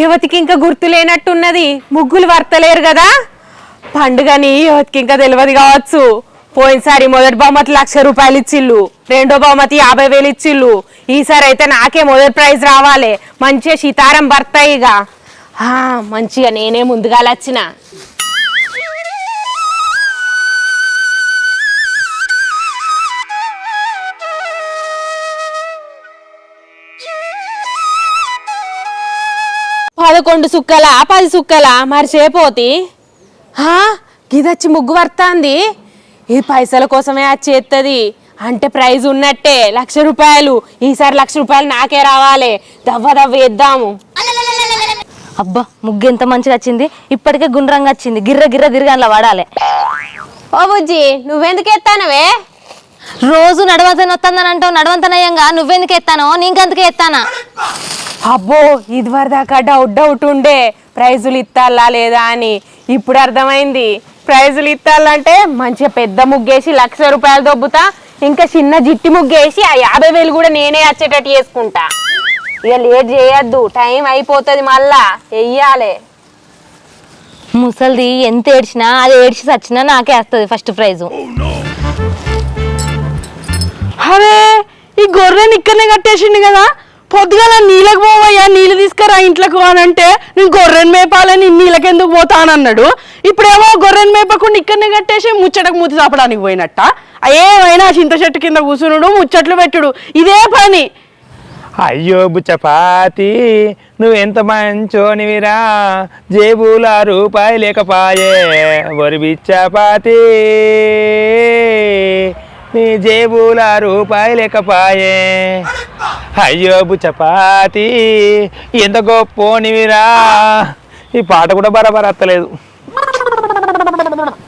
యువతికి ఇంకా గుర్తు లేనట్టున్నది ముగ్గులు వర్తలేరు కదా? పండుగని యువతికి ఇంకా తెలియదు కావచ్చు. పోయినసారి మొదటి బహుమతి లక్ష రూపాయలు ఇచ్చిళ్ళు. రెండో బహుమతి యాభై వేలు ఇచ్చిళ్ళు. ఈసారి అయితే నాకే మొదటి ప్రైజ్ రావాలి. మంచిగా సీతారం భర్త ఇక. మంచిగా నేనే ముందుగా వచ్చిన పదకొండు సుక్కల పది సుక్కల మరి చేపోతి? హా, గిదచ్చి ముగ్గు వర్తాంది ఇది పైసల కోసమే అది చేస్తుంది అంటే ప్రైజ్ ఉన్నట్టే లక్ష రూపాయలు. ఈసారి లక్ష రూపాయలు నాకే రావాలి. దవ్వ దవ్వ వేద్దాము అబ్బా ముగ్గు ఎంత మంచిగా వచ్చింది. ఇప్పటికే గుండ్రంగా వచ్చింది. గిర్ర గిర్ర తిరిగి వాడాలి. ఓ బుజ్జి నువ్వెందుకు ఎత్తానవే? రోజు నడవంతన వస్తుందని అంటావు నడవంతనయ్యంగా. నువ్వెందుకు ఎత్తానో? నీకెందుకు ఎత్తానా? అబ్బో ఇది వరదాకా డౌట్ డౌట్ ఉండే ప్రైజులు ఇత్తాలా లేదా అని ఇప్పుడు అర్థమైంది. ప్రైజులు ఇత్తాలంటే మంచిగా పెద్ద ముగ్గేసి లక్ష రూపాయలు దొబ్బుతా ఇంకా చిన్న జిట్టి ముగ్గేసి ఆ యాభై వేలు కూడా నేనే వచ్చేటట్టు చేసుకుంటా. ఇక లేట్ చేయొద్దు టైం అయిపోతుంది మళ్ళా వెయ్యాలి. ముసలిది ఎంత ఏడ్చినా అది ఏడ్చి సచ్చినా నాకే వస్తుంది ఫస్ట్ ప్రైజు. అరే ఈ గొర్రెని ఇక్కడనే కట్టేసిండు కదా? పొద్దుగాల నీళ్ళకి పోవయ్యా నీళ్ళు తీసుకురా ఇంట్లోకి అని అంటే నేను గొర్రెని మేపాలని నీళ్ళకెందుకు పోతానన్నాడు. ఇప్పుడేమో గొర్రెని మేపకుండా ఇక్కడనే కట్టేసి ముచ్చటకు మూతి చాపడానికి పోయినట్ట. ఏమైనా చింత చెట్టు కింద కూర్చునుడు ముచ్చట్లు పెట్టుడు. ఇదే పని. అయ్యో బుచ్చపాతి నువ్వెంత మంచోనివిరా? జేబుల రూపాయి లేకపాయే. వరి బిచ్చపాతి. నీ జేబుల రూపాయి లేకపాయే. అయ్యో బుచ్చపాతి ఎంత గొప్పోనివిరా ఈ పాట కూడా బరాబర్ అత్తలేదు.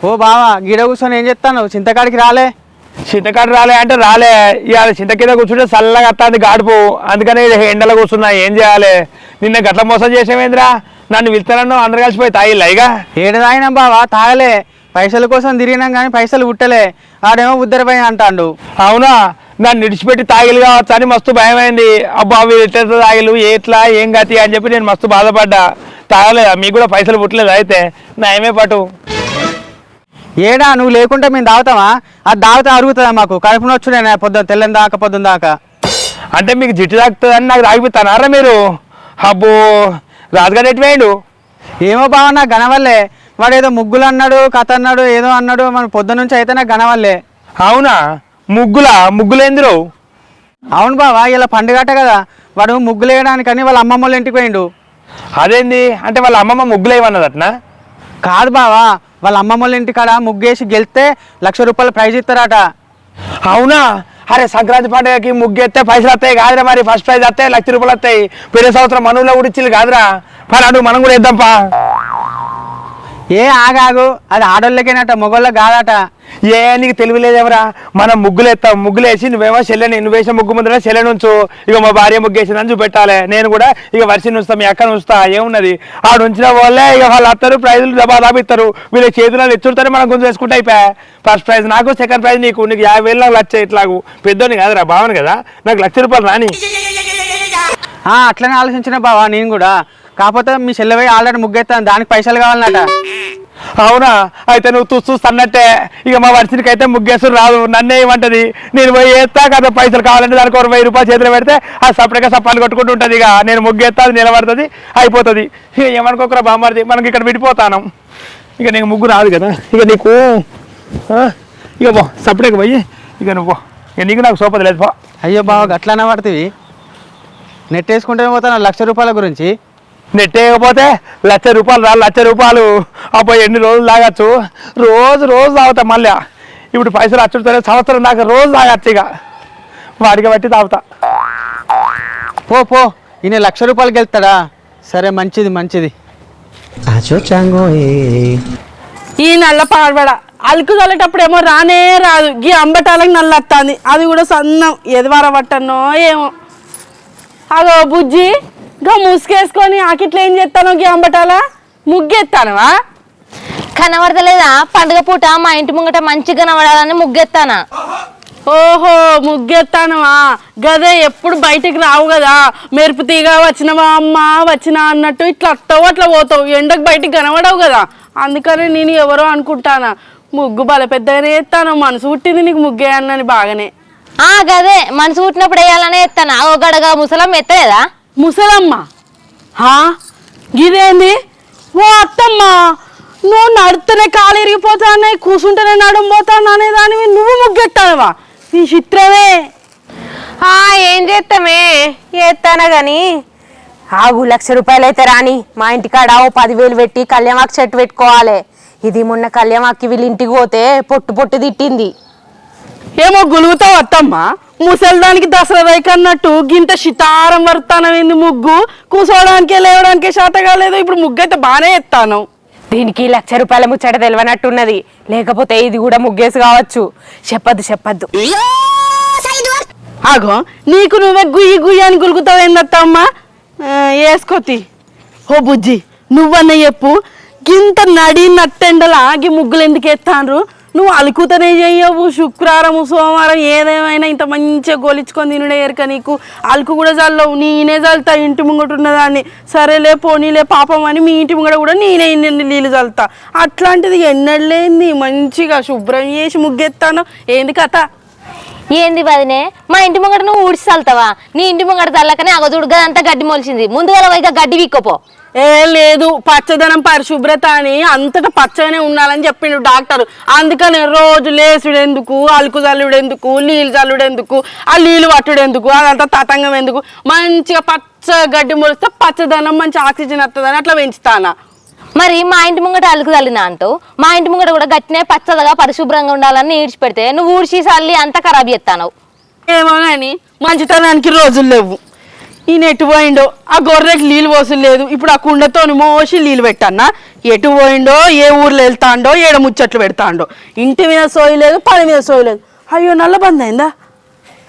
ఓ బావా గిడ కూర్చొని ఏం చెప్తాను చింతకాడికి రాలే. చింతకాడు రాలే అంటే రాలే. ఇవాళ చింత కింద కూర్చుంటే చల్లగా వస్తుంది గాడుపు అందుకనే ఎండలో కూర్చున్నా ఏం చేయాలి? నిన్న గట్ల మోసం చేసేమేంద్రా నన్ను పిలుస్తానన్ను అందరు కలిసిపోయి తాగిల్లా ఇక? ఏడు తాగినాం బావా? తాగలే. పైసల కోసం తిరిగినాం కానీ పైసలు పుట్టలే. ఆడేమో ఉద్దరపై అంటాండు. అవునా? నన్ను విడిచిపెట్టి తాగిలు కావచ్చు అని మస్తు భయమైంది. అబ్బా వీళ్ళు ఎట్లా తాగిలు? ఎట్లా? ఏం గతి? అని చెప్పి నేను మస్తు బాధపడ్డా. తాగలేదా? మీకు కూడా పైసలు పుట్టలేదు అయితే? నయమే పటు. ఏడా నువ్వు లేకుంటే మేము తాగుతామా? అది తాగితే అరుగుతుందా మాకు? కడుపు నొచ్చుడే పొద్దున తెల్లని దాకా పొద్దున దాకా. అంటే మీకు జిట్టు తాగుతుందని నాకు తాగిపోతానారా మీరు? అబ్బో రాజుగారు ఎటు వేయండు ఏమో బావ నాకు గనవల్లే వాడు ఏదో ముగ్గులు అన్నాడు కథ అన్నాడు ఏదో అన్నాడు మన పొద్దున నుంచి అయితే నాకు గనవల్లే అవునా? ముగ్గులా? ముగ్గులేందిరో? అవును బావా ఇలా పండుగట కదా. వాడు ముగ్గులు వేయడానికని వాళ్ళ అమ్మమ్మ వాళ్ళ ఇంటికి పోయిండు. అదేంది? అంటే వాళ్ళ అమ్మమ్మ ముగ్గులేమన్నదట్నా కాదు బావా వాళ్ళ అమ్మమ్మ వాళ్ళ ఇంటికాడ ముగ్గేసి గెలిస్తే లక్ష రూపాయలు ప్రైజ్ ఇస్తారట. అవునా? అరే సంక్రాంతి పండుగకి ముగ్గెత్తే పైసలు వస్తాయి కాదురా మరి. ఫస్ట్ ప్రైజ్ వస్తాయి లక్ష రూపాయలు వస్తాయి. పెళ్ళి సంవత్సరం మనవులో కూడా ఇచ్చిల్లు కాదురా పలాడు మనం కూడా ఇద్దాంపా ఏ ఆగాగు? అది ఆడోళ్ళకేనట మగోళ్ళకి కాదట. ఏ నీకు తెలివిలేదేవరా మనం ముగ్గులు ఎత్తాం ముగ్గులు వేసి నువ్వేమో చెల్లెని నువ్వు వేసిన ముగ్గు ముందర చెల్లెని ఉంచు ఇక మా భార్య ముగ్గు వేసిందని చూపెట్టాలి. నేను కూడా ఇక వర్షిని ఉంచుతా మీ అక్కని ఉంచుతా ఏమున్నది? ఆడు ఉంచిన వాళ్ళే ఇక వాళ్ళు వస్తారు ప్రైజులు దబా దాబిస్తారు వీళ్ళ చేతులలో ఎత్తుతారే మనం గుంజు వేసుకుంటే అయిపోయా? ఫస్ట్ ప్రైజ్ నాకు సెకండ్ ప్రైజ్ నీకు. నీకు యాభై వేలు నాకు లక్ష ఇట్లాగు. పెద్దోని కాదురా భావన కదా? నాకు లక్ష రూపాయలు రాని. అట్లనే ఆలోచించిన బావా నేను కూడా. కాకపోతే మీ చెల్లెవై ఆల్రెడీ ముగ్గెత్తాను దానికి పైసలు కావాలన్నట. అవునా? అయితే నువ్వు చూస్తూ అన్నట్టే ఇక మా వర్షినికి అయితే ముగ్గేసు రాదు. నన్నే ఏమంటది? నేను పోయి వేస్తా కదా పైసలు కావాలంటే దానికి ఒక వెయ్యి రూపాయలు చేతిలో పెడితే అది సపరేట్గా సప్పాలు కొట్టుకుంటూ ఉంటుంది ఇక. నేను ముగ్గేస్తా అది నిలబడుతుంది అయిపోతుంది. ఇక ఏమనుకోకరా బామ్మది మనకి ఇక్కడ విడిపోతాను. ఇక నీకు ముగ్గు రాదు కదా? ఇక నీకు ఆ, ఇక పో సపరేట్గా పోయి ఇక నువ్వు పో. ఇక నీకు నాకు సోపది లేదు పో. అయ్యో బావ గట్లనే పడుతుంది నెట్ వేసుకుంటే పోతాను లక్ష రూపాయల గురించి. నెట్టేయకపోతే లక్ష రూపాయలు రా లక్ష రూపాయలు. అప్పుడు ఎన్ని రోజులు తాగచ్చు? రోజు రోజు తాగుతా మళ్ళీ. ఇప్పుడు పైసలు అచ్చుడుతోనే సంవత్సరం దాకా రోజు తాగచ్చు ఇక. వాడికి బట్టి తాగుతా. పో పో. ఈయన లక్ష రూపాయలకి వెళ్తాడా సరే మంచిది మంచిది. ఈ నల్ల పాడబడ. అలుకు చల్లేటప్పుడు ఏమో రానే రాదు. గీ అంబటాలకు నల్ల వస్తుంది అది కూడా సన్నం. ఎదవార పట్టనో ఏమో. అగో బుజ్జి. ఇంకా ముసుగేసుకొని ఆకిట్లో ఏం చేస్తానో అంబటాల ముగ్గెత్తానవా? కనబడతలేదా? పండుగ పూట మా ఇంటి ముంగట మంచిగా కనబడాలని ముగ్గెత్తానా? ఓహో ముగ్గెత్తానవా? గదే ఎప్పుడు బయటికి రావు కదా. మెరుపు తీగ వచ్చినవా? అమ్మ వచ్చినా అన్నట్టు ఇట్లా అట్టవు అట్లా పోతావు. ఎండకు బయటికి కనబడవు కదా. అందుకని నేను ఎవరో అనుకుంటానా? ముగ్గు బల పెద్దగానే ఎత్తాను. మనసు పుట్టింది నీకు ముగ్గే అన్నని బాగానే. ఆ గదే. మనసు పుట్టినప్పుడు వేయాలనే ఎత్తాను? ఆ గడగా ముసలం ఎత్తలేదా? ముసలమ్మ. హా? గిదేంది? ఓ అత్తమ్మ నువ్వు నడితేనే కాలు ఇరిగిపోతానే కూర్చుంటేనే నడుము పోతాను అనే దానివి నువ్వు ముగ్గెత్తావా? నీ చిత్రమే. ఆ ఏం చేస్తామే చేస్తానా గాని? ఆగు లక్ష రూపాయలు అయితే రాని మా ఇంటికాడ ఓ పదివేలు పెట్టి కళ్యామాకు చెట్టు పెట్టుకోవాలి. ఇది మొన్న కళ్యామాకి వీళ్ళ ఇంటికి పోతే పొట్టు పొట్టు తిట్టింది. ఏమో గులుగుతావు అత్తమ్మ. ముసలిదానికి దసరా రైక్ అన్నట్టు గింత శితారం వర్తానమైంది ముగ్గు? కూర్చోవడానికి లేవడానికి శాత కాలేదు. ఇప్పుడు ముగ్గు అయితే బాగానే ఎత్తాను. దీనికి లక్ష రూపాయల ముచ్చట తెలియనట్టున్నది లేకపోతే ఇది కూడా ముగ్గేసి కావచ్చు. చెప్పద్దు చెప్పద్దు. ఆగో నీకు నువ్వే గుయ్యి గుయ్యి అని గులుగుతావు ఏందత్తమ్మ వేసుకోతి ఓ బుజ్జి నువ్వన్న చెప్పు. గింత నడి నట్టెండలా గి ముగ్గులు ఎందుకు ఎత్తాన్రు? నువ్వు అలుకుతనే చెయ్యవు శుక్రవారం సోమవారం ఏదేమైనా ఇంత మంచిగా గోలించుకొని తినుడే ఎరక నీకు. అలుకు కూడా చల్లవు నేనే చల్లుతా ఇంటి ముంగట ఉన్నదాన్ని. సరేలే పోనీలే పాపం అని మీ ఇంటి ముంగట కూడా నేనే ఇన్ని నీళ్ళు చల్లుతా అట్లాంటిది ఎన్నడలేంది మంచిగా శుభ్రం చేసి ముగ్గెత్తాను. ఏంది కథ? ఏంది వదినే మా ఇంటి ముంగట నువ్వు ఊడిచి చల్తావా నీ ఇంటి ముంగట చల్లకనే అగదుడుగా అంతా గడ్డి మొలిచింది. ముందుగా వైగా గడ్డి వీక్కపో. ఏ లేదు పచ్చదనం పరిశుభ్రత అని అంతటా పచ్చగానే ఉండాలని చెప్పిండు డాక్టర్. అందుకనే రోజు లేసుడు ఎందుకు అలుకు చల్లుడు ఎందుకు నీళ్ళు చల్లుడు ఎందుకు ఆ నీళ్ళు పట్టుడు ఎందుకు అదంతా తతంగం ఎందుకు? మంచిగా పచ్చ గడ్డి మొలిస్తే పచ్చదనం మంచి ఆక్సిజన్ వస్తుందని అట్లా పెంచుతానా? మరి మా ఇంటి ముంగట అలుకు చల్లిన అంటావు మా ఇంటి ముంగట కూడా గట్టినే పచ్చదగా పరిశుభ్రంగా ఉండాలని ఈడ్చి పెడితే నువ్వు ఊడిచి చల్లి అంతా ఖరాబ్ చేస్తావు ఏమో కానీ మంచితనానికి రోజులు లేవు. ఈయన ఎటు పోయిండో? ఆ గొర్రెకి నీళ్ళు పోసలేదు లేదు. ఇప్పుడు ఆ కుండతో మోసి నీళ్ళు పెట్టన్నా. ఎటు పోయిండో ఏ ఊర్లో వెళ్తాండో ఏడ ముచ్చట్లు పెడతాండో. ఇంటి మీద సోయలేదు పని మీద సోయలేదు అయ్యో నల్ల బంద్ అయిందా?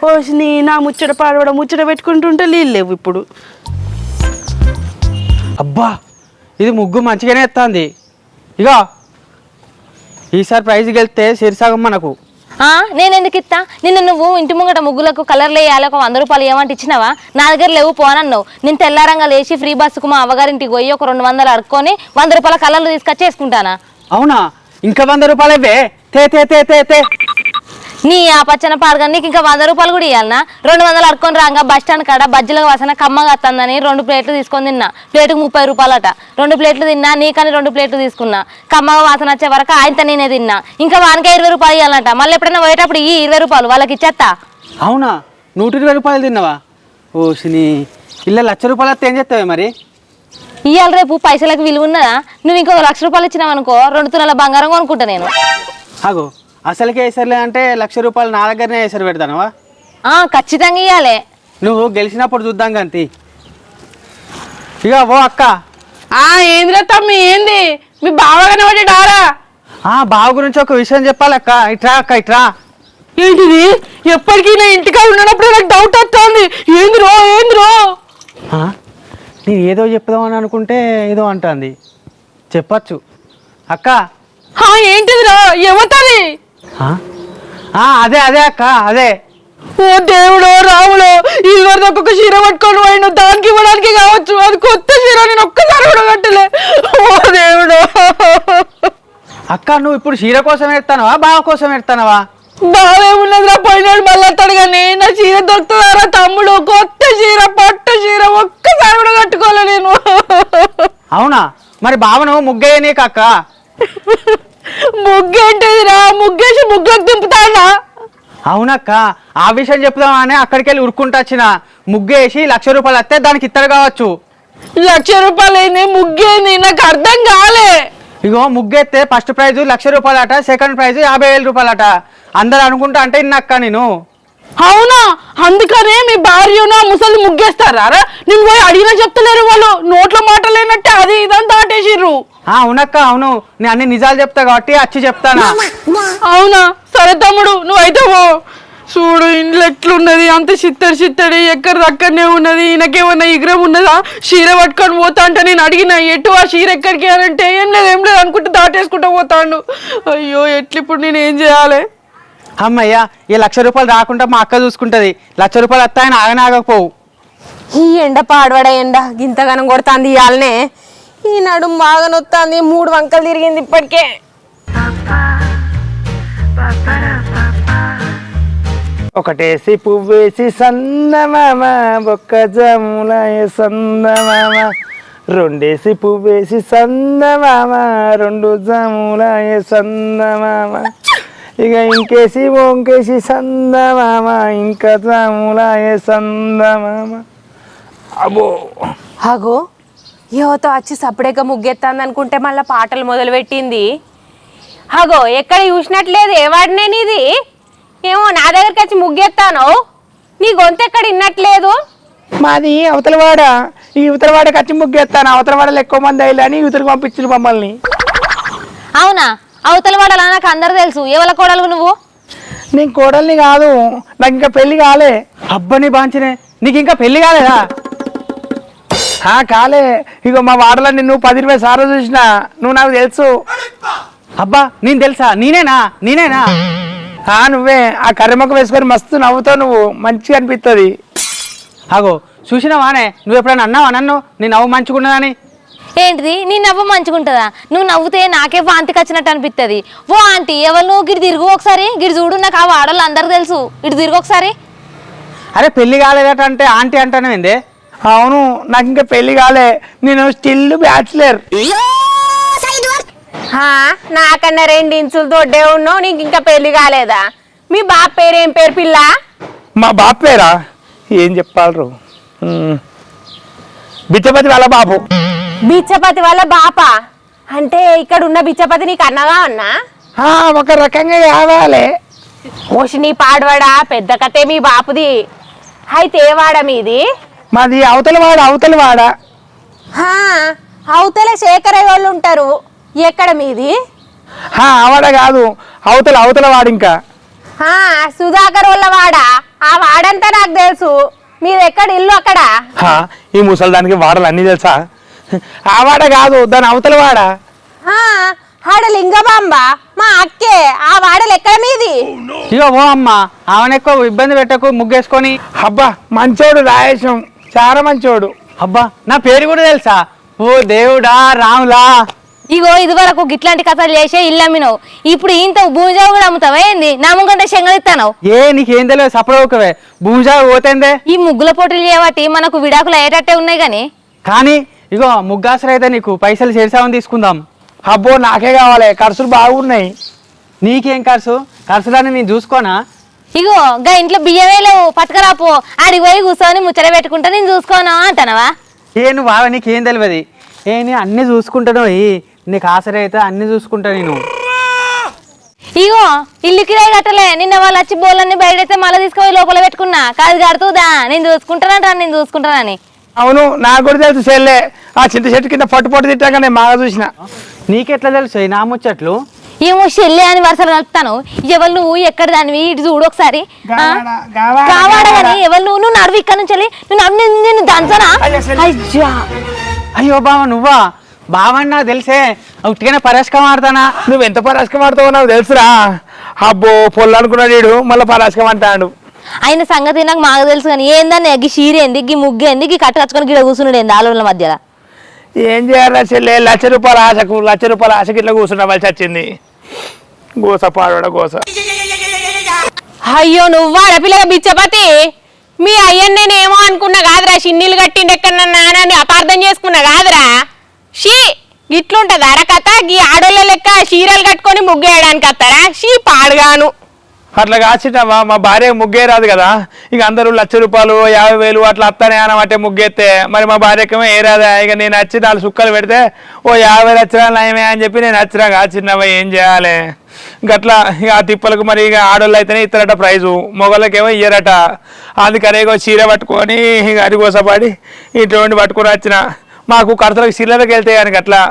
పోసి నీ నా ముచ్చట పాడవడం ముచ్చట పెట్టుకుంటుంటే నీళ్ళు లేవు ఇప్పుడు. అబ్బా ఇది ముగ్గు మంచిగానే ఎత్తాంది. ఇగో ఈసారి ప్రైజ్ వెళ్తే సిరిసాగం మనకు. నేను ఎందుకు ఇస్తా నిన్ను నువ్వు ఇంటి ముంగట ముగ్గులకు కలర్లు వేయాలి ఒక వంద రూపాయలు ఏమంటే ఇచ్చినావా? నా దగ్గర లేవు పోనన్నావు. నేను తెల్లారంగా లేచి ఫ్రీ బస్సుకు మా అవ్వగారింటికి పోయి ఒక రెండు వందలు అడుక్కొని వంద రూపాయల కలర్లు తీసుకొచ్చి వేసుకుంటానా? అవునా? ఇంకా వంద రూపాయలు ఇవ్వే? తే తే తే తే తే. నీ ఆ పచ్చన పాడగా నీకు ఇంకా వంద రూపాయలు కూడా ఇవ్వాలనా రెండు వందలు అడుక్కొని రాగా బస్ స్టాండ్ కాడ బజ్జీల వాసన కమ్మగా వస్తుందని రెండు ప్లేట్లు తీసుకొని తిన్నా. ప్లేటుకు ముప్పై రూపాయలట. రెండు ప్లేట్లు తిన్నా నీకని రెండు ప్లేట్లు తీసుకున్నా. కమ్మగా వాసన వచ్చే వరకు ఆయనతో నేనే తిన్నా. ఇంకా వానికే ఇరవై రూపాయలు ఇవ్వాలంట మళ్ళీ ఎప్పుడైనా పోయేటప్పుడు ఈ ఇరవై రూపాయలు వాళ్ళకి ఇచ్చేస్తా అవునా? నూట ఇరవై రూపాయలు తిన్నావా? ఓ సిని ఇల్ల లక్ష రూపాయలు వస్తే ఏం చేస్తావే మరి? ఇవాళ రేపు పైసలకు విలువ ఉన్నదా? నువ్వు ఇంకో లక్ష రూపాయలు ఇచ్చినావు అనుకో రెండు తులాల బంగారం కొనుక్కుంటా నేను. ఆగో. అసలుకే వేసరిలే అంటే లక్ష రూపాయలు నా దగ్గరనే వేసరి పెడతానవా? ఆ, ఖచ్చితంగా ఇవ్వాలి నువ్వు గెలిచినప్పుడు చూద్దాం కంతి. ఇక ఓ అక్క. ఆ ఏందిరా తమ్మి ఏంది? మీ బావ కనబడి డారా ఆ బావ గురించి ఒక విషయం చెప్పాలక్క ఇట్రా అక్క ఇట్రా. ఏంటిది? ఎప్పటికీ నా ఇంటికాడ ఉన్నప్పుడు నాకు డౌట్ వస్తుంది. ఏందిరో ఏందిరో ఆ, నేను ఏదో చెప్దామని అనుకుంటే ఏదో అంటుంది. చెప్పచ్చు. అక్క. ఆ, ఏంటిదిరా? ఆ, అదే అదే అక్క అదే. ఓ దేవుడో రాముడో ఇదివరకు ఒక్కొక్క చీర పట్టుకొని పోయిన దానికి ఇవ్వడానికి కావచ్చు అది కొత్త చీర నేను ఒక్కసారి కూడా కట్టలే. ఓ దేవుడో. అక్క నువ్వు ఇప్పుడు చీర కోసం ఎడతానవా బావ కోసం ఎడతానవా బావే ఉన్నదిరా పోయినాడు మళ్ళీ కానీ నా చీర దొరుకుతుందారా తమ్ముడు? కొత్త చీర పట్టు చీర ఒక్కసారి కూడా కట్టుకోలే నేను. అవునా? మరి బావను ముగ్గయ్య నీకు అక్క? ముగ్గేంటిదిరా ముగ్గేసి ముగ్గులకు దింపుతాడా అవునక్క ఆ విషయం చెప్దామని అక్కడికి వెళ్ళి ఉరుక్కుంటూ వచ్చిన. ముగ్గేసి లక్ష రూపాయలు వస్తే దానికి ఇత్తరు కావచ్చు. లక్ష రూపాయలు ఏంది? ముగ్గేంది నాకు అర్థం కాలే. ఇగో ముగ్గెత్తే ఫస్ట్ ప్రైజ్ లక్ష రూపాయలట సెకండ్ ప్రైజ్ యాభై వేల రూపాయలట. అందరు అనుకుంటా అంటే ఇన్నక్క నేను. అవునా? అందుకనే మీ భార్యను ముసలి ముగ్గేస్తారా? నేను పోయి అడిగినా చెప్తలేరు వాళ్ళు. నోట్ల మాట లేనట్టే అది ఇదని దాటేసిర్రు ఆ, అవునక్క అవును. నేను అన్ని నిజాలు చెప్తా కాబట్టి వచ్చి చెప్తానా? అవునా? సరే తమ్ముడు నువ్వైతే పో. చూడు ఇంట్లో ఎట్లున్నది? అంత చిత్తడి చిత్తడి ఎక్కడ అక్కడనే ఉన్నది? ఈయనకేమన్నా ఇగ్రం ఉన్నదా? చీర పట్టుకొని పోతా అంటే నేను అడిగిన ఎటు ఆ చీర ఎక్కడికి అని అంటే ఏం లేదు ఏం లేదు అనుకుంటే దాటేసుకుంటూ పోతాడు. అయ్యో ఎట్లు ఇప్పుడు నేను ఏం చేయాలి? అమ్మయ్యా ఈ లక్ష రూపాయలు రాకుండా మా అక్క చూసుకుంటది. లక్ష రూపాయలు వస్తాయని ఆగనాగకపోవు ఈ ఎండ పాడబడ ఎండ గింతగానం కొడుతుంది ఇవాళనే ఈ నడుము బాగా నొత్తాంది మూడు వంకలు తిరిగింది ఇప్పటికే. ఒకటేసి పువ్వేసి సన్నమామ ఒక్క జముల సన్నమామ. రెండేసి పువ్వేసి సన్నమామ రెండు జముల సన్నమామ. ఇక ఇంకేసి వంకేసి సందమామ ఇంకా జముల సందమామ. అబ్బో. అగో యువతో వచ్చి సపడేక ముగ్గెత్తాంది అనుకుంటే మళ్ళీ పాటలు మొదలు పెట్టింది అగో ఎక్కడ చూసినట్లేదు ఏ వాడినే నీది? ఏమో నా దగ్గరికి వచ్చి ముగ్గెత్తాను? నీ గొంతు ఎక్కడ విన్నట్లేదు? మాది అవతలవాడ. ఈ అవతలవాడ కచ్చి ముగ్గేస్తాను అవతలవాడలు ఎక్కువ మంది అయ్యాలని యువతలకు పంపించారు మమ్మల్ని. అవునా? అవతల వాడాలా నాకు అందరు తెలుసు. ఎవల కోడలు నువ్వు? నేను కోడల్ని కాదు. నాకు ఇంకా పెళ్ళి కాలే. అబ్బని బాంచినే. నీకు ఇంకా పెళ్ళి కాలేదా? ఆ కాలే. ఇగో మా వాడలో నిన్ను పది ఇరవై సార్లు చూసిన నువ్వు నాకు తెలుసు. అబ్బా నేను తెలుసా? నేనేనా? నేనేనా? ఆ నువ్వే. ఆ కర్రమ్మకు వేసుకొని మస్తు నవ్వుతావు నువ్వు. మంచిగా అనిపిస్తుంది అగో చూసినావానే? నువ్వు ఎప్పుడైనా అన్నావా నన్ను? నీ నవ్వు మంచుకున్నదని ఏంటిది? నీ నవ్వు మంచిగుంటుందా? నువ్వు నవ్వుతే నాకే వాంతికి వచ్చినట్టు అనిపిస్తుంది ఓ ఆంటీ ఎవరు నువ్వు? గిడి తిరుగు ఒకసారి. గిడి చూడు నాకు ఆ వాడలు అందరికి తెలుసు. ఇటు తిరుగు ఒకసారి. అరే పెళ్ళి కాలేదట అంటే ఆంటీ అంటానే ఏందే అవును నాకు ఇంకా పెళ్ళి కాలే. నేను స్టిల్ బ్యాచులర్. హా, నాకన్నా రెండు ఇంచులు తోడే ఉన్నావు నీకు ఇంకా పెళ్ళి కాలేదా? మీ బాబు పేరు ఏం పేరు పిల్ల? మా బాబు పేరా? ఏం చెప్పాలరు? బిచ్చపతి వాళ్ళ బాబు. బిచ్చపతి వాళ్ళ బాప. అంటే ఇక్కడ ఉన్న బిచ్చపతి నీకు అన్నగా ఉన్నా ఆ, ఒక రకంగా కావాలి. ఓషి నీ పాడవాడా? పెద్ద కథే మీ బాపుది. అయితే ఏ వాడ మీది? మాది అవతలవాడ అవతలవాడ హా, అవతల శేఖరయ్య వాళ్ళు ఉంటారు. ఎక్కడ మీది? ఆవాడ కాదు. అవతల అవతల వాడు ఇంకా. సుధాకర్ వాళ్ళ వాడ? ఆ వాడంతా నాకు తెలుసు. మీది ఎక్కడ? ఇల్లు అక్కడ? ఈ ముసలి దానికి వాడలు అన్నీ తెలుసా? ఆ వాడ కాదు దాని అవతల వాడ. హా, ఆడ లింగబాంబ మా అక్కే ఆ వాడలు ఎక్కడ మీది? ఇగో ఓ అమ్మ ఆమెను ఎక్కువ ఇబ్బంది పెట్టకు ముగ్గేసుకొని. అబ్బా మంచోడు రాయేశం చాలా మంచోడు. అబ్బా నా పేరు కూడా తెలుసా? ఓ దేవుడా రాములా. ఇగో ఇది వరకు గిట్లాంటి కథలు చేసే ఇల్లు అమ్మినావు ఇప్పుడు ఇంత భూజావు కూడా అమ్ముతావా ఏంది? నా ముంగంటే శంగలిస్తాను ఏ నీకేం తెలియదు సపడవుకవే భూజా పోతేందే? ఈ ముగ్గుల పోటీలు చేయబట్టి మనకు విడాకులు అయ్యేటట్టే ఉన్నాయి కానీ కానీ ఇగో ముగ్గాసరు అయితే నీకు పైసలు చేసామని తీసుకుందాం. అబ్బో నాకే కావాలి ఖర్చులు బాగున్నాయి. నీకేం ఖర్చు? ఖర్చులని నేను చూసుకోనా? ఇగో గా ఇంట్లో బియ్యమే లేవు పట్టుకరాపో. ఆడికి పోయి కూర్చొని ముచ్చట పెట్టుకుంటా నేను చూసుకోను అంటానవా? ఏ నువ్వు బాగా నీకేం తెలియదు. ఏ నేను అన్ని చూసుకుంటాను నీకు ఆసరి అయితే అన్ని చూసుకుంటా నేను. ఇగో ఇల్లు కిరాయి కట్టలే. నిన్న వాళ్ళు వచ్చి బోలన్నీ బయటైతే మళ్ళీ తీసుకుపోయి లోపల పెట్టుకున్నా. కాదు కడుతుందా నేను చూసుకుంటానంట నేను చూసుకుంటానని. అవును నాకు కూడా తెలుసు చెల్లె ఆ చింత చెట్టు కింద పట్టు పట్టు తిట్టాక నేను బాగా చూసిన. నీకెట్లా తెలుసు ఈ నా ముచ్చట్లు? ఏమో చెల్లి అని వరుసలు కలుపుతాను ఎవరు నువ్వు ఎక్కడ దానివి ఇటు చూడు ఒకసారి. కావాడ. కానీ ఎవరు నువ్వు నువ్వు నడువు ఇక్కడ నుంచి వెళ్ళి నువ్వు నన్ను నేను దంచనా అయ్యా అయ్యో. బావ నువ్వా? బావని నాకు తెలిసే. ఉట్టిగానే పరస్కం ఆడతానా? నువ్వు ఎంత పరాశకం ఆడుతావో నాకు తెలుసురా. అబ్బో పొల్లు అనుకున్నాడు మళ్ళీ పరాశకం అంటాడు. ఆయన సంగతి నాకు మాకు తెలుసు కానీ ఏందని గీ షీరేంది గీ ముగ్గేంది గీ కట్ట కచ్చుకొని గిడ కూర్చున్నాడు ఏంది ఆలోచనల మధ్యలో? ఏం చేయాలి చెల్లె? లక్ష రూపాయల ఆశకు లక్ష రూపాయల ఆశకి ఇట్లా కూర్చుండవలసి వచ్చింది గోస పాడోడ గోస. అయ్యో నువ్వు ఆడపిల్లగా బిచ్చపతి? మీ అయ్యని నేనేమో అనుకున్నా కాదురా. షిన్నీలు కట్టిండి ఎక్కడ నాన్నని అపార్థం చేసుకున్నా కాదురా. షీ గిట్లుంటదా అర కథ గీ ఆడోళ్ళ లెక్క చీరలు కట్టుకొని ముగ్గేయడానికి వస్తారా షీ పాడుగాను. అట్లా కాచినవా? మా భార్య ముగ్గే రాదు కదా. ఇక అందరూ లక్ష రూపాయలు యాభై వేలు అట్లా వస్తానే అంటే ముగ్గేస్తే మరి మా భార్యకేమో ఏ రాదా? ఇక నేను వచ్చి నాలుగు సుక్కలు పెడితే ఓ యాభై లక్షలు నయమే అని చెప్పి నేను వచ్చినా కాచినవా? ఏం చేయాలి? గట్లా ఇక ఆ తిప్పలకు మరి ఇక ఆడోళ్ళు అయితేనే ఇస్తారట ప్రైజు. మొగళ్ళకేమో ఇయ్యరట. అందుకనే ఇక చీర పట్టుకొని ఇక అరిగోసపడి ఇటువంటి పట్టుకొని వచ్చిన. మాకు కడతలకు చీరలకు వెళ్తాయి కానీ అట్లా.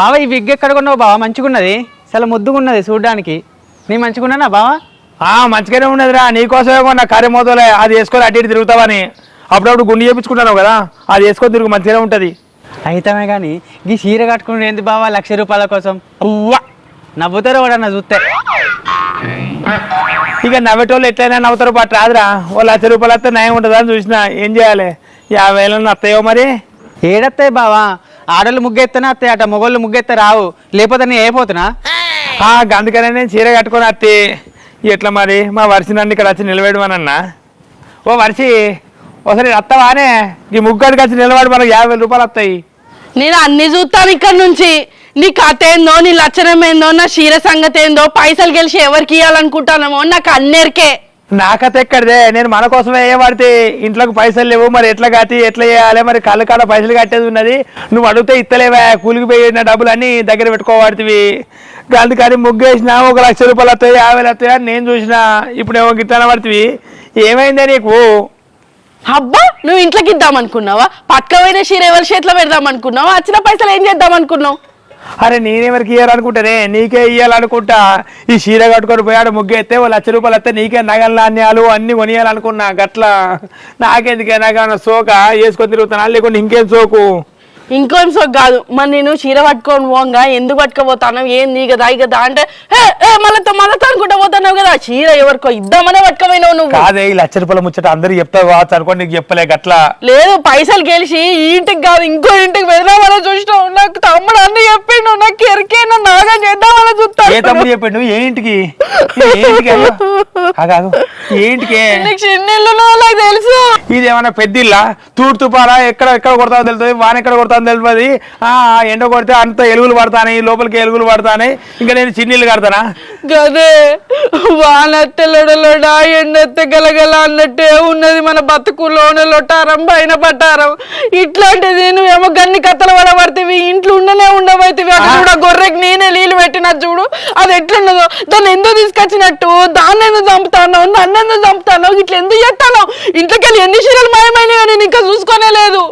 బావ ఈ విగ్ ఎక్కడ కొన్నావు బావ? మంచిగున్నది. చాలా ముద్దుగున్నది చూడడానికి. నీ మంచిగున్నానా బావా? ఆ మంచిగానే ఉన్నదిరా. నీకోసమే కొన్న కర్రీ మోతలే అది వేసుకొని అటు ఇటు తిరుగుతావని. అప్పుడప్పుడు గుండు చేపించుకుంటాను కదా. అది వేసుకొని తిరుగు మంచిగానే ఉంటుంది. అయితమే కానీ ఈ చీర కట్టుకుని ఏంది బావా లక్ష రూపాయల కోసం? అవ్వా! నవ్వుతారు వాడన్నా చూస్తే. ఇక నవ్వేటోళ్ళు ఎట్లయినా నవ్వుతారు పట్టు రాదురా. ఓ లక్ష రూపాయలు వస్తే నయం ఉంటుందా అని చూసిన. ఏం చేయాలి? యాభై వేలు వస్తాయో మరి? ఏడత్తాయి బావా? ఆడోళ్ళు ముగ్గెత్తనే వస్తాయి అట మొగోళ్ళు ముగ్గెత్తే రావు. లేకపోతే నేను అయిపోతున్నా అందుకనే నేను చీర కట్టుకొని అత్తి. ఎట్లా మరి? మా వరిసి నన్ను ఇక్కడ వచ్చి నిలబెడమనన్నా. ఓ వరిసి ఒకసారి అత్తవానే ఈ ముగ్గుడికి వచ్చి నిలబడి మనకు యాభై రూపాయలు వస్తాయి. నేను అన్ని చూస్తాను ఇక్కడ నుంచి. నీ కథ ఏందో నీ లక్షణం ఏందో నా క్షీర సంగతి ఏందో పైసలు గెలిచి ఎవరికి ఇవ్వాలనుకుంటానేమో నాకు అన్నేరికే. నాకతే ఎక్కడిదే? నేను మన కోసమే పడితే ఇంట్లోకి పైసలు లేవు. మరి ఎట్లా కట్టి ఎట్లా చేయాలి? మరి కళ్ళు కాడ పైసలు కట్టేది ఉన్నది. నువ్వు అడిగితే ఇస్తలేవా కూలికి పోయిన డబ్బులు అన్ని దగ్గర పెట్టుకోబడుతుంది అందుకని ముగ్గేసిన ఒక లక్ష రూపాయలు వస్తాయి యాభై వస్తాయి అని నేను చూసిన. ఇప్పుడు ఏమో గిట్లా పడుతుంది ఏమైందే నీకు? అబ్బా నువ్వు ఇంట్లోకి ఇద్దాం అనుకున్నావా పక్కపోయిన షీర్ ఎవరి చేతిలో పెడదాం అనుకున్నావా వచ్చిన పైసలు ఏం చేద్దాం అనుకున్నావు అరే నేనెవరికి ఇయ్యాలనుకుంటానే నీకే ఇయ్యాలనుకుంటా. ఈ చీర కట్టుకొని పోయాడు ముగ్గెత్తే ఓ లక్ష రూపాయలు వస్తే నీకే నగల నాణ్యాలు అన్ని కొనియాలనుకున్నా. గట్లా నాకెందుకే నగన సోక? వేసుకొని తిరుగుతున్నా లేకుంటే ఇంకేం సోకు? ఇంకోం సో కాదు. మరి నేను చీర పట్టుకొని పోంగా ఎందుకు పట్టుకోపోతాను ఏంది కదా ఈ కదా అంటే ఏ ఏ మళ్ళీ మళ్ళీ అనుకుంటా పోతున్నావు కదా చీర ఎవరికో ఇద్దామనే పట్టుకోపోయినావు నువ్వు. కాదే ఈ లక్ష రూపాయల ముచ్చట అందరు చెప్తావు కావచ్చు అనుకోండి నీకు చెప్పలే గట్లా. లేదు పైసలు గెలిచి ఈ ఇంటికి కాదు ఇంకో ఇంటికి వెళ్దామని చూసినావు. నాకు తమ్ముడు అన్ని చెప్పిండు నాకు ఎరికే నాగా చేద్దామని ఏ చూస్తాను తమ్ముడు చెప్పాడు? ఏ ఇంటికి? ఏ అయ్యో? కాదు ఏ నీకు నాకు తెలుసు. ఇది ఏమన్నా పెద్దిల్లా? తూడు తుపారా ఎక్కడ ఎక్కడ కొడతాదో తెలుస్తుంది వాన ఎక్కడ కొడతాదో తెలియదు ఆ ఎండ కొడితే అంత ఎలుగులు పడతాయి లోపలికి ఎలుగులు పడతాయి ఇంకా నేను చిన్నీళ్ళు కడతానా? గదే వానెత్తే లొడలొడా ఎండెత్తే గలగల అన్నట్టే ఉన్నది మన బతుకులోనే లొట్టారం పైన పట్టారం ఇట్లాంటిది నువ్వేమో గన్ని కథలు పడబడితివి ఇంట్లో ఉండనే ఉండబోతివి అక్కడ కూడా గొర్రెకి నేనే నీళ్ళు పెట్టిన చూడు అది ఎట్లున్నదో. దాన్ని ఎందుకు తీసుకొచ్చినట్టు? దాన్ని ఎందుకు చంపుతాను నన్ను ఎందుకు చంపుతాను ఇట్లా ఎందుకు చేస్తాను ఇంట్లోకి వెళ్ళి ఎన్ని చీరలు మాయమైనాయో నేను ఇంకా చూసుకోనే లేదు.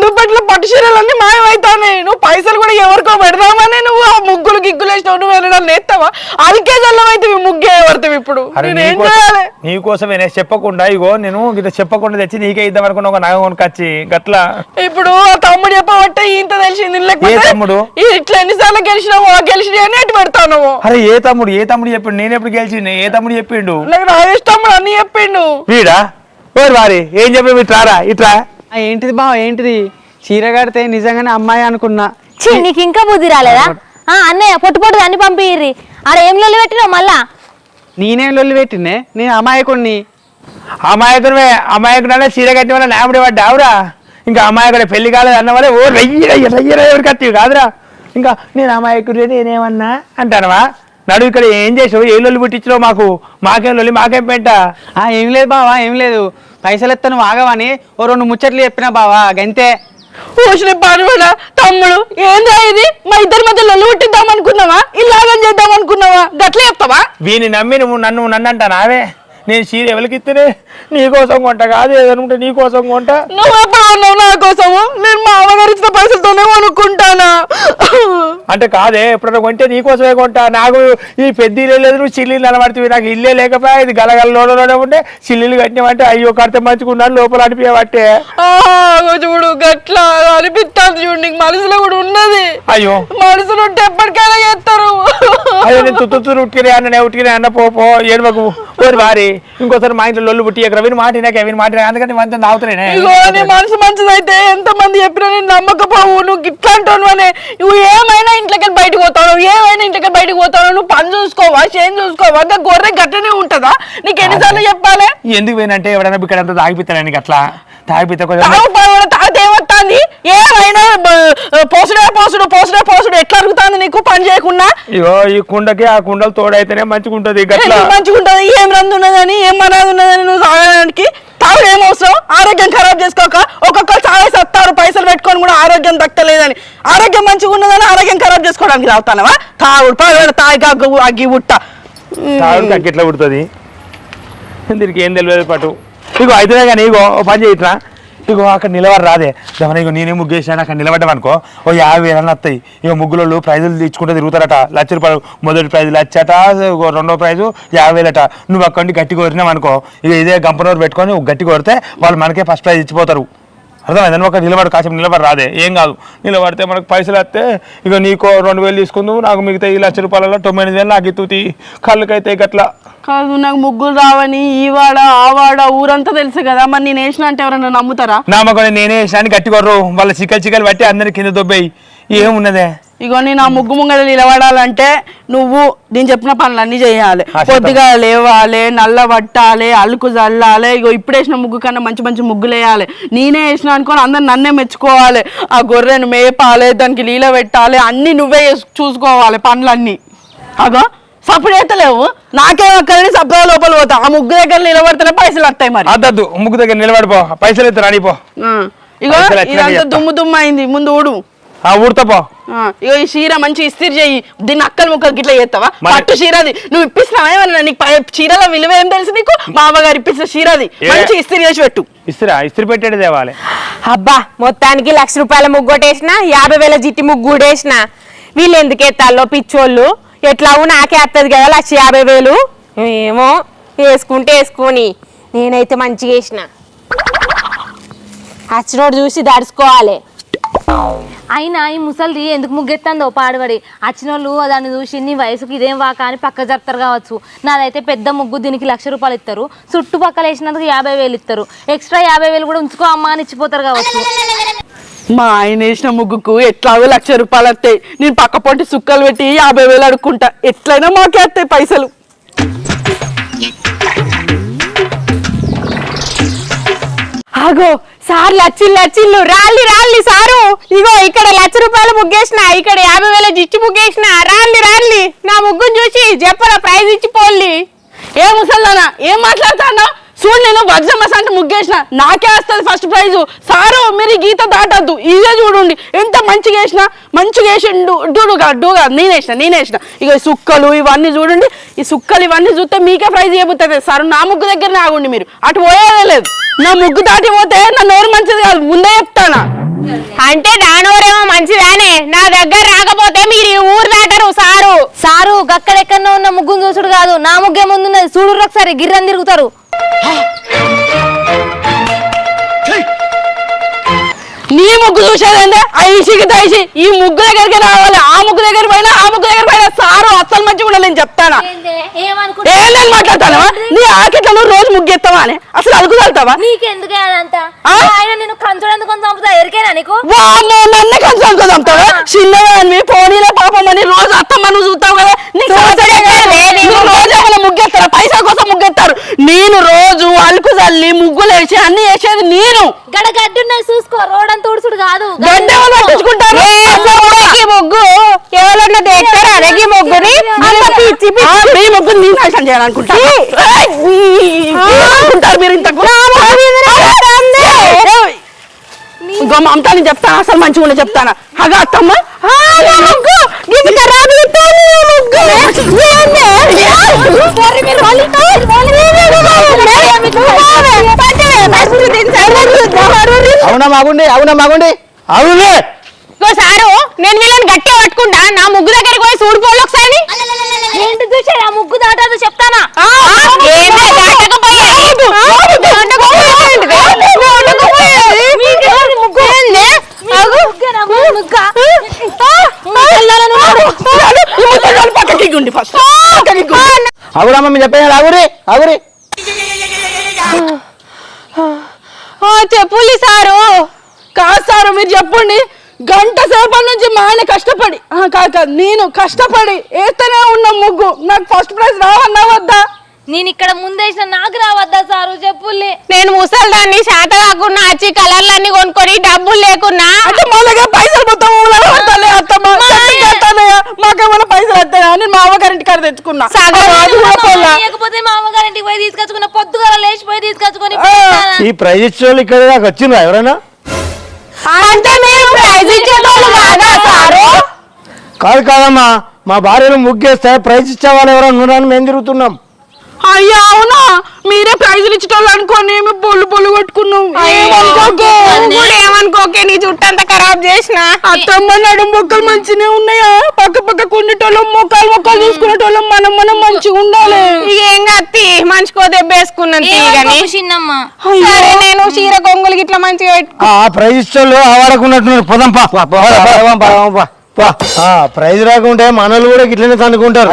నా సందుపట్లో పట్టు చీరలు అన్ని మాయమైతానే నువ్వు పైసలు కూడా ఎవరికో పెడదామని నువ్వు ఆ ముగ్గులు గిగ్గులు వేసినావు. నువ్వు వెళ్ళడం నేస్తావా? అదికే చల్లమైతే ముగ్గే పడతావు ఇప్పుడు? నేనేం చేయాలి? నీకోసమే నేను చెప్పకుండా ఇగో నేను ఇట్లా చెప్పకుండా తెచ్చి నీకే ఇద్దాం అనుకున్న ఒక నగ కొనుకొచ్చి గట్లా. ఇప్పుడు ఆ తమ్ముడు చెప్పబట్టే ఇంత తెలిసింది ఏ తమ్ముడు? ఇట్లా ఎన్నిసార్లు గెలిచినావు ఆ గెలిచిన అని ఎటు పెడతాను అరే ఏ తమ్ముడు ఏ తమ్ముడు చెప్పిండు? నేను ఎప్పుడు గెలిచింది? ఏ తమ్ముడు చెప్పిండు? నాకు రాజేష్ తమ్ముడు అన్ని చెప్పిండు. వీడా? వారి ఏం చెప్పి ఇట్రారా ఇట్రా ఆ, ఏంటిది బావ ఏంటిది? చీర కడితే నిజంగానే అమ్మాయి అనుకున్నా. నీకు ఇంకా బుద్ధి రాలేదా? ఆ అన్నయ్య పొట్టు పొట్టు అన్ని పంపిర్రి ఆడ ఏం లొల్లి పెట్టినావు మళ్ళా? నేనేం లొల్లి పెట్టినే నేను అమాయకుడిని అమాయకుడే అమాయకుడు చీర కట్టి వల్ల నామిడి పడ్డావురా ఇంకా అమాయకుడే పెళ్ళి కాలేదు అన్న వల్ల ఓ రయ్యి రయ్య రయ్య ఎవరికి కత్తివి కాదురా? ఇంకా నేను అమాయకుడే నేనేమన్నా? అంటానవా? నడు ఇక్కడ ఏం చేసావు? ఏ లొల్లి పుట్టించినావు మాకు? మాకేం లొల్లి మాకేం పెంట? ఆ ఏం లేదు బావా ఏం లేదు. పైసలు ఎత్తాను ఆగవని ఓ రెండు ముచ్చట్లు చెప్పినా బావా గంతే. పాడువాడ తమ్ముడు ఏందా ఇది? మా ఇద్దరి మధ్య లొల్లు పుట్టిద్దాం అనుకున్నావా ఇలాగని చేద్దాం అనుకున్నావా గట్ల చెప్తావా? వీని నమ్మి నువ్వు నన్ను నన్ను అంటానావే నేను చీర ఎవరికి ఇస్తేనే నీ కోసం కొంట కాదు ఏదనుకుంటే నీ కోసం కొంట. నువ్వు ఎప్పుడు నా కోసము? నేను మా అమ్మగారు ఇచ్చిన పైసలతోనే కొనుక్కుంటానా? అంటే కాదే ఎప్పుడైనా కొంటే నీ కోసమే కొంటా. నాకు ఈ పెద్ద ఇల్లే లేదు నువ్వు చిల్లీలు నిలబడుతుంది నాకు ఇల్లే లేకపోయా? ఇది గలగలలోనే ఉంటే చిల్లీలు కట్టినామంటే అయ్యో కడితే మంచిగున్నాను లోపల అనిపించబట్టే. చూడు గట్ల అనిపిస్తుంది చూడు నీకు మనసులో కూడా ఉన్నది. అయ్యో. మనసులో ఉంటే ఎప్పటికైనా చేస్తారు. అదే నేను తుత్తు ఉట్టినే అన్న నేను ఉట్టినే అన్న పో పో ఏడువకు ఓరి వారి. ఇంకోసారి మా ఇంట్లో లొల్లు పుట్టి ఎక్కడ విని మాట నాకే విని మాట అందుకని మంచి తాగుతున్నానే ఇగో నీ మనసు మంచిదైతే ఎంత మంది చెప్పినా నేను నమ్మకపోవు. నువ్వు ఇట్లా అంటాను అని నువ్వు ఏమైనా ఇంట్లోకి బయటకు పోతావు ఏమైనా ఇంట్లోకి బయటకు పోతావు నువ్వు పని చూసుకోవా చేను చూసుకోవా ఇంకా గొర్రె గట్టనే ఉంటుందా? నీకు ఎన్నిసార్లు చెప్పాలి? ఎందుకు పోయినంటే ఎవడైనా ఇక్కడ అంతా తాగిపిస్తాను నీకు అట్లా? తాగిపిస్తే కొంచెం తాగు పడవడ తాగితే ఏమొస్తుంది ఏమైనా పోసుడే పోసుడు పోసుడే పోసుడు ఎట్లా అరుగుతుంది నీకు? పని చేయకుండా? ఇగో ఈ కుండకి ఆ కుండలు తోడైతేనే మంచిగా ఉంటది గట్లా. మంచిగా ఉంటుంది ఏం రంది ఉన్నదని ఏం మనది ఉన్నదని నువ్వు తాగడానికి? తాగు ఏం అవసరం? ఆరోగ్యం ఖరాబ్ చేసుకోక ఒక్కొక్కరు చాలా సత్తారు పైసలు పెట్టుకొని కూడా ఆరోగ్యం దక్కలేదని. ఆరోగ్యం మంచిగా ఉన్నదని ఆరోగ్యం ఖరాబ్ చేసుకోవడానికి తాగుతానవా తాగుడు పడవడ తాగి అగ్గు ఉట్ట తాగుడు తగ్గిట్లా పుడుతుంది దీనికి ఏం తెలియదు పట్టు? ఇగో అయితే కానీ ఇగో పని చేయట్రా ఇగో అక్కడ నిలబడి రాదే. దమన ఇగో నేనే ముగ్గేసాను అక్కడ నిలబడ్డాం అనుకో. ఓ యాభై వేలన్న వస్తాయి ఇక ముగ్గులలో ప్రైజులు తెచ్చుకుంటే తిరుగుతారట. లక్ష రూపాయలు మొదటి ప్రైజ్ లచ్చట రెండో ప్రైజు యాభై వేలట. నువ్వు అక్కడి గట్టి కొరినావు అనుకో. ఇక ఇదే గంపనోరు పెట్టుకొని గట్టి కొడితే వాళ్ళు మనకే ఫస్ట్ ప్రైజ్ ఇచ్చిపోతారు. అర్థమైందని ఒక నిలబడు కాసేపు నిలబడి రాదే. ఏం కాదు. నిలబడితే మనకు పైసలు వస్తే ఇక నీకో రెండు వేలు తీసుకుందాం నాకు మిగతా ఈ లక్ష రూపాయలలో తొమ్మిది వేలు నాకు ఇత్తుతి కళ్ళకైతే గట్లా. కాదు నాకు ముగ్గులు రావని ఈ వాడ ఆ వాడ ఊరంతా తెలుసు కదా. మరి నేను వేసిన అంటే ఎవరైనా నమ్ముతారా? నామకొని నేనే వేసాను గట్టి కొర్రు వాళ్ళ చిక్కలు చిక్కలు పట్టి అందరి కింద దొబ్బేయి. ఏమున్నదే? ఇగో నేను ఆ ముగ్గు ముంగడ నిలబడాలంటే నువ్వు నేను చెప్పిన పనులు అన్ని చేయాలి. కొద్దిగా లేవాలి నల్ల పట్టాలి అలుకు చల్లాలి ఇగో ఇప్పుడు వేసిన ముగ్గు కన్నా మంచి మంచి ముగ్గులు వేయాలి. నేనే వేసిన అనుకోని అందరు నన్నే మెచ్చుకోవాలి. ఆ గొర్రెను మేపాలి దానికి లీల పెట్టాలి అన్ని నువ్వే చేసు- చూసుకోవాలి పనులన్నీ. అగో సప్పుడు చేస్తలేవు? నాకేం అక్కడని సప్తా లోపల పోతా. ఆ ముగ్గు దగ్గర నిలబడితేనే పైసలు వస్తాయి మరి. అద్దద్దు ముగ్గు దగ్గర నిలబడిపో పైసలు అయితే రానిపో. ఇగో ఇదంతా? దుమ్ము దుమ్ము అయింది. ముందు ఊడు. ఊడతపో ఇగో ఈ చీర మంచి ఇస్త్రీ చెయ్యి దీన్ని అక్కలు ముక్కలు గిట్ల చేస్తావా? పట్టు చీరది. నువ్వు ఇప్పిస్తున్నావా ఏమన్నా? నీకు పై- చీరల విలువ ఏం తెలుసు నీకు? అమ్మగారు ఇప్పించిన చీరది. ఏ- మంచి ఇస్త్రీ చేసి పెట్టు. ఇస్త్రా? ఇస్త్రీ పెట్టేది తేవాలి. అబ్బా మొత్తానికి లక్ష రూపాయల ముగ్గొట్టేసిన యాభై వేల జిట్టి ముగ్గుడేసిన వీళ్ళు ఎందుకు ఎత్తాలో పిచ్చోళ్ళు? ఎట్లావు నాకే వస్తుంది కదా లక్ష యాభై వేలు? ఏమో వేసుకుంటే వేసుకొని. నేనైతే మంచిగా వేసిన. వచ్చినోడు చూసి దడుచుకోవాలి అయినా ఈ ముసలిది ఎందుకు ముగ్గెత్తందో పాడుబడి. వచ్చిన వాళ్ళు దాన్ని చూసి నీ వయసుకి ఇదేం వాక అని పక్క జరుపుతారు కావచ్చు. నాదైతే పెద్ద ముగ్గు దీనికి లక్ష రూపాయలు ఇస్తారు. చుట్టుపక్కల వేసినందుకు యాభై వేలు ఇస్తారు. ఎక్స్ట్రా యాభై వేలు కూడా ఉంచుకో అమ్మా అని ఇచ్చిపోతారు కావచ్చు. మా ఆయన వేసిన ముగ్గుకు ఎట్లాగో లక్ష రూపాయలు వస్తాయి. నేను పక్క పొంటి సుక్కలు పెట్టి యాభై వేలు అడుక్కుంటా. ఎట్లయినా మాకే వస్తాయి పైసలు. ఆగో సార్ లచ్చిల్లు లచ్చిల్లు రాళ్ళి రాళ్ళి సారు. ఇగో ఇక్కడ లక్ష రూపాయలు ముగ్గేసిన ఇక్కడ యాభై వేల జిచ్చి ముగ్గేసిన రాళ్ళి రాళ్ళి. నా ముగ్గును చూసి చెప్పరా ప్రైజ్ ఇచ్చి పోల్లి ఏ ముసల్దానా ఏం మాట్లాడతానా? చూడు నేను వజ్రమస్ అంటే ముగ్గేసిన నాకే వస్తుంది ఫస్ట్ ప్రైజ్ సారు మీరు గీత దాటద్దు. ఇదే చూడండి ఎంత మంచిగా వేసిన మంచిగా వేసిండు డూడుగా డూగా నేను వేసిన నేను వేసిన. ఇక సుక్కలు ఇవన్నీ చూడండి ఈ సుక్కలు ఇవన్నీ చూస్తే మీకే ప్రైజ్ చేయబోతుంది సార్ నా ముగ్గు దగ్గర ఆగుండి మీరు. అటు పోయేదే లేదు. నా ముగ్గు దాటి పోతే నా నోరు మంచిది కాదు. ముందే చెప్తానా? అంటే దానోరేమో మంచిదానే. నా దగ్గర రాకపోతే మీరు ఈ ఊరు దాటరు సారు. సారు గక్కడెక్కడో ఉన్న ముగ్గును చూసుడు కాదు. నా ముగ్గే ముందున్నది. చూడు ఒకసారి గిర్రని తిరుగుతారు. నీ ముగ్గు చూసేదంటే ఐసికి తైసి ఈ ముగ్గు దగ్గరికి రావాలి. ఆ ముగ్గు దగ్గర పోయినా ఆ ముగ్గు దగ్గర పోయినా సారు అస్సలు మంచిగా ఉండాలి నేను చెప్తానా? ఏందని మాట్లాడతానవా నీ ఆకిట్లో నువ్వు రోజు ముగ్గెత్తావా అని. అసలు అలుగుదలుతావా నీకెందుకే? ఆయన నేను చంపుతా ఎరికేనా నీకు? వామ్మో, నన్ను కన్సల్ట్ చంపుతావా? చిన్నదాన్ని పోనీలో పాపం అని రోజు అత్తమ్మ నువ్వు చూస్తావు కదా. నీకు రోజు ముగ్గెత్తారా పైసా కోసం ముగ్గెత్తారు. నేను రోజు అలుకు చల్లి ముగ్గులు వేసి అన్ని వేసేది నేను. గడ గడ్డున్నది చూసుకో రోడ్ అంతా తుడుచుడు కాదు. గడ్డ ఎవరు పట్టించుకుంటారు. ముగ్గు. ఎవరన్నా తెస్తారా అరగి ముగ్గుని? మీ ముగ్గురు నేను నాశనం చేయాలనుకుంటా. అనుకుంటారు మీరు ఇంతకు. ఇంకో మమతా నేను చెప్తాను అసలు మంచిగా ఉండే చెప్తాను. హగా అత్తమ్మ. అవునా మాగుండి అవునా మాగుండి? అవునే! సారు నేను వీళ్ళని గట్టిగా పట్టుకుంటా నా ముగ్గు దగ్గరికి పోయి చూడిపోళ్ళు ఒకసారి. ఏంటి చూసే ఆ ముగ్గు దాటాదు చెప్తానా? ఏంటో దాటకపోయేది. దాటకపోయేది. దాటకపోయేది. ఏంది? అగు. పక్కకి గుండి ఫస్ట్ పక్కకి గుండి అవునా మమ్మీ చెప్పేది ఆగురి ఆగురి ఆ, చెప్పులి సారు. కాదు సారు మీరు చెప్పండి. గంట సేపటి నుంచి మా ఆయన కష్టపడి ఆ, కాదు కాదు నేను కష్టపడి వేస్తూనే ఉన్న ముగ్గు. నాకు ఫస్ట్ ప్రైజ్ రావన్నా వద్దా? నేను ఇక్కడ ముందేసిన నాకు రావద్దా సారు? చెప్పుల్లి నేను ముసల్దాన్ని శాత కాకుండా వచ్చి కలర్లన్నీ కొనుక్కొని డబ్బులు లేకున్నా. పైసలు మొత్తం. మాకేమైనా పైసలు వస్తాయా? నేను మా అమ్మగారింటి కాడ తెచ్చుకున్నా. లేకపోతే మా అమ్మగారింటికి పోయి తీసుకొచ్చుకున్న పొద్దుగల లేచిపోయి తీసుకొచ్చుకొని ఈ ప్రైజ్ ఇచ్చే వాళ్ళు ఇక్కడ దాకా వచ్చిండ్రా ఎవరైనా? అంటే మీరు ప్రైజ్ ఇచ్చేటోళ్ళు కాదా సారు? కాదు కాదమ్మా. మా భార్యను ముగ్గేస్తే ప్రైజ్ ఇచ్చే వాళ్ళు ఎవరైనా ఉన్నారని మేము తిరుగుతున్నాం. అయ్యా అవునా? మీరే ప్రైజులు ఇచ్చేటోళ్ళు అనుకోని మేము పొల్లు పొల్లు కొట్టుకున్నాం ఏమనుకోకు? నీ జుట్టు అంతా ఖరాబ్ చేసిన? అత్తమ్మ నడుము మొక్కలు మంచిగానే ఉన్నాయా? పక్క పక్క కొండేటోళ్ళం మొక్కలు మొక్కలు చూసుకునేటోళ్ళం మనం మనం మంచిగా ఉండాలి. ఏం కత్తి మంచికో దెబ్బేసుకున్నాను సరే నేను చీర కొంగులు గిట్లా మంచిగా పెట్టు ఆ ప్రైజ్ వాళ్ళు ఆవాడకున్నట్టున్నారు పోదాం పా పదం పా, పదం పా. పా. ఆ ప్రైజ్ రాకుంటే మనలు కూడా ఇట్లనే తనుకుంటారు.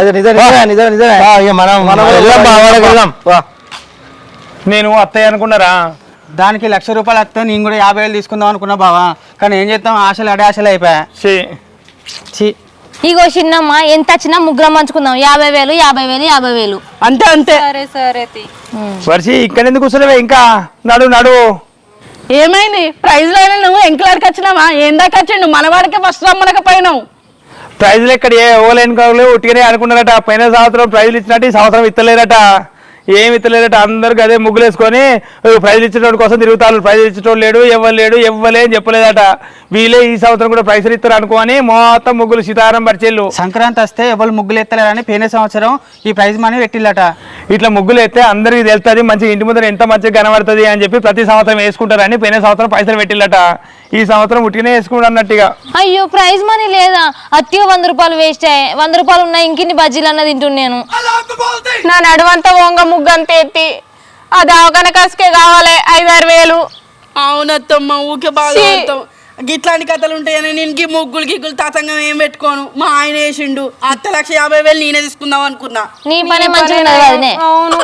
నేను అత్తయ్య అనుకున్నారా? దానికి లక్ష రూపాయలు వస్తే నేను కూడా యాభై వేలు తీసుకుందాం అనుకున్నా బావా. కానీ ఏం చేస్తాం? ఆశలు అడే ఆశలు అయిపోయా ఛీ, ఛీ. ఇగో చిన్నమ్మ ఎంత వచ్చినా ముగ్గురం పంచుకుందాం. యాభై వేలు యాభై వేలు యాభై వేలు. అంతే అంతే. వర్షి ఇక్కడ ఎందుకు కూర్చోలేవే ఇంకా నడు నడు. ఏమైంది? ప్రైజ్లో నువ్వు ఎంక్లార్కి వచ్చినావా? ఏందాక వచ్చిండు? మనవాడికి ఫస్ట్ రమ్మనకపోయినావు ప్రైజ్లు ఎక్కడ ఏ ఓలేని కావాలి ఉట్టిగానే అనుకున్నారట. పోయిన సంవత్సరం ప్రైజ్లు ఇచ్చినట్టు ఈ సంవత్సరం ఇస్తలేరట. ఏమి ఇత్తలేరట అందరికి అదే ముగ్గులు వేసుకొని ప్రైజ్లు ఇచ్చేటోడి కోసం తిరుగుతారు ప్రైజ్ ఇచ్చేటోడు లేడు ఎవ్వరు లేడు ఎవ్వలే అని చెప్పలేదట. వీళ్ళే ఈ సంవత్సరం కూడా ప్రైజ్లు ఇస్తారు అనుకోని మొత్తం ముగ్గులు సీతారాం పరిచేళ్ళు. సంక్రాంతి వస్తే ఎవరు ముగ్గులు ఎత్తలేరని పోయిన సంవత్సరం ఈ ప్రైజ్ మనీ పెట్టిల్లట. ఇట్లా ముగ్గులు ఎత్తే అందరికి తెలుస్తుంది మంచిగా ఇంటి ముందర ఎంత మంచిగా కనబడుతుంది అని చెప్పి ప్రతి సంవత్సరం వేసుకుంటారని పోయిన సంవత్సరం పైసలు పెట్టిల్లట. ఈ సంవత్సరం ఉట్టిగానే వేసుకుంటారు అన్నట్టుగా. అయ్యో ప్రైజ్ మనీ లేదా? అత్తిగా వంద రూపాయలు వేస్ట్ అయ్యాయి. వంద రూపాయలు ఉన్నాయి ఇంకిన్ని బజ్జీలు అన్నది తింటున్నాను నా నడువంతా వంగ ముగ్గు అంత ఎత్తి ఆ దవాఖాన ఖర్చుకే కావాలి ఐదారు వేలు. అవునత్తమ్మ ఊకే బాగా. గిట్లాంటి కథలు ఉంటాయని నేను గీ ముగ్గులు గిగ్గులు తతంగం ఏం పెట్టుకోను. మా ఆయన వేసిండు అత్త లక్ష యాభై వేలు నేనే తీసుకుందాం అనుకున్నా. నీ పనే అవును.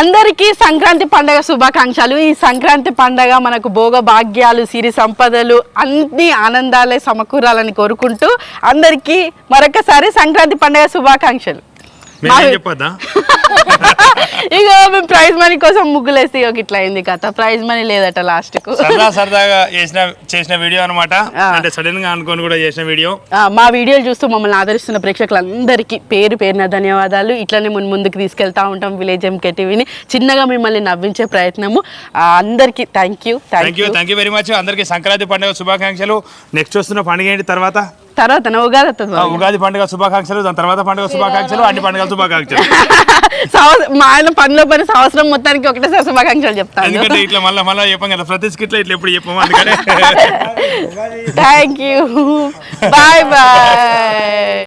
అందరికీ సంక్రాంతి పండగ శుభాకాంక్షలు. ఈ సంక్రాంతి పండగ మనకు భోగ భాగ్యాలు సిరి సంపదలు అన్ని ఆనందాలే సమకూరాలని కోరుకుంటూ అందరికీ మరొకసారి సంక్రాంతి పండగ శుభాకాంక్షలు. చెప్పొద్దా? ఇక మేము ప్రైజ్ మనీ కోసం ముగ్గులేస్తే ఇక ఇట్లా అయింది కథ. ప్రైజ్ మనీ లేదట లాస్ట్కు సరదా సరదాగా చేసిన చేసిన వీడియో అనమాట. అంటే సడన్గా అనుకొని కూడా చేసిన వీడియో. ఆ, మా వీడియోలు చూస్తూ మమ్మల్ని ఆదరిస్తున్న ప్రేక్షకులందరికీ పేరు పేరున ధన్యవాదాలు. ఇట్లనే ముందు ముందుకు తీసుకెళ్తా ఉంటాం విలేజ్ ఎంకే టీవీని. చిన్నగా మిమ్మల్ని నవ్వించే ప్రయత్నము. అందరికీ thank you thank you. Thank you very much అందరికి సంక్రాంతి పండుగ శుభాకాంక్షలు. నెక్స్ట్ వస్తున్న పండుగ ఏంటి తర్వాత? తర్వాత ఉగాది వస్తుంది ఉగాది పండుగ శుభాకాంక్షలు దాని తర్వాత పండుగ శుభాకాంక్షలు అన్ని పండుగల శుభాకాంక్షలు. మా ఆయన పనిలో పని సంవత్సరం మొత్తానికి ఒకటేసారి శుభాకాంక్షలు చెప్తాను ఎందుకంటే ఇట్లా మళ్ళీ మళ్ళీ చెప్పాం కదా ప్రతి స్కిట్లో ఇట్లా ఎప్పుడు చెప్పాము అందుకనే. Thank you bye bye